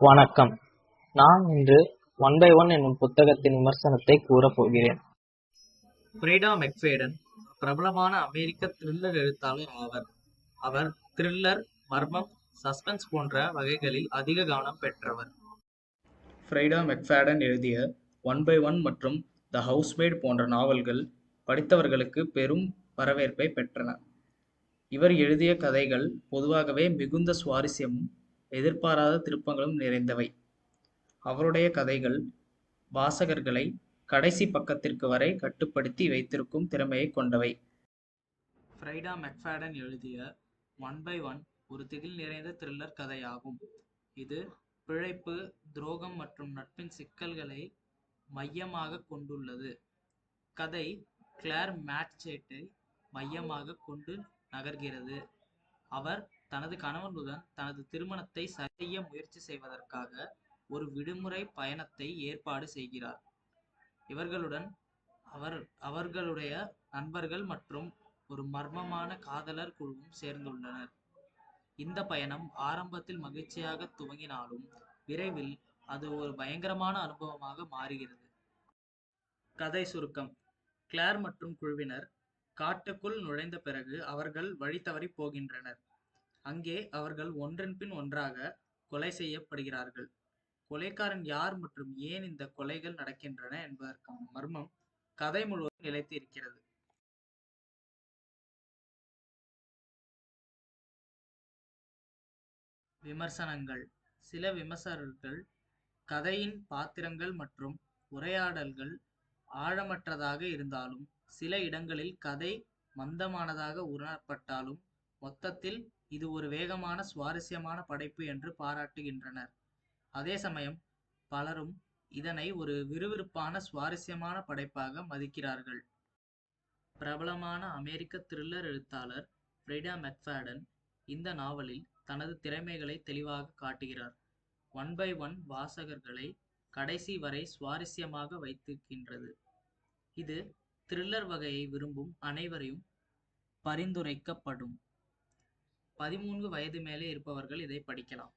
வணக்கம். நான் இன்று ஒன் பை ஒன் என்னும் புத்தகத்தின் விமர்சனத்தை கூறப் போகிறேன். ஃப்ரீடா மெக்ஃபேடன் பிரபலமான அமெரிக்க த்ரில்லர் எழுத்தாளர் ஆவர். அவர் த்ரில்லர் மர்மம் சஸ்பென்ஸ் போன்ற வகைகளில் அதிக கவனம் பெற்றவர். ஃப்ரைடா மெக்ஃபேடன் எழுதிய ஒன் பை ஒன் மற்றும் த ஹவுஸ்மேட் போன்ற நாவல்கள் படித்தவர்களுக்கு பெரும் வரவேற்பை பெற்றன. இவர் எழுதிய கதைகள் பொதுவாகவே மிகுந்த சுவாரஸ்யமும் எதிர்பாராத திருப்பங்களும் நிறைந்தவை. அவருடைய கதைகள் வாசகர்களை கடைசி பக்கத்திற்கு வரை கட்டுப்படுத்தி வைத்திருக்கும் திறமையை கொண்டவை. ஃப்ரைடா மெக்ஃபேடன் எழுதிய ஒன் பை ஒன் ஒரு திகில் நிறைந்த த்ரில்லர் கதையாகும். இது பிழைப்பு துரோகம் மற்றும் நட்பின் சிக்கல்களை மையமாக கொண்டுள்ளது. கதை கிளேர் மேட்சேட்டை மையமாக கொண்டு நகர்கிறது. அவர் தனது கணவனுடன் தனது திருமணத்தை செய்ய முயற்சி செய்வதற்காக ஒரு விடுமுறை பயணத்தை ஏற்பாடு செய்கிறார். இவர்களுடன் அவர் அவர்களுடைய நண்பர்கள் மற்றும் ஒரு மர்மமான காதலர் குழுவும் சேர்ந்துள்ளனர். இந்த பயணம் ஆரம்பத்தில் மகிழ்ச்சியாக துவங்கினாலும் விரைவில் அது ஒரு பயங்கரமான அனுபவமாக மாறுகிறது. கதை சுருக்கம். கிளார் மற்றும் குழுவினர் காட்டுக்குள் நுழைந்த பிறகு அவர்கள் வழி தவறி போகின்றனர். அங்கே அவர்கள் ஒன்றன் பின் ஒன்றாக கொலை செய்யப்படுகிறார்கள். கொலைக்காரன் யார் மற்றும் ஏன் இந்த கொலைகள் நடக்கின்றன என்பதற்கான மர்மம் கதை முழுவதும் நிலைத்து இருக்கிறது விமர்சனங்கள். சில விமர்சகர்கள் கதையின் பாத்திரங்கள் மற்றும் உரையாடல்கள் ஆழமற்றதாக இருந்தாலும் சில இடங்களில் கதை மந்தமானதாக உணரப்பட்டாலும் மொத்தத்தில் இது ஒரு வேகமான சுவாரஸ்யமான படைப்பு என்று பாராட்டுகின்றனர். அதே சமயம் பலரும் இதனை ஒரு விறுவிறுப்பான சுவாரஸ்யமான படைப்பாக மதிக்கிறார்கள். பிரபலமான அமெரிக்க த்ரில்லர் எழுத்தாளர் ஃப்ரெடா மெக்ஃபேடன் இந்த நாவலில் தனது திறமைகளை தெளிவாக காட்டுகிறார். ஒன் பை ஒன் வாசகர்களை கடைசி வரை சுவாரஸ்யமாக வைத்திருக்கின்றது. இது த்ரில்லர் வகையை விரும்பும் அனைவரையும் பரிந்துரைக்கப்படும். பதிமூன்று வயது மேலே இருப்பவர்கள் இதை படிக்கலாம்.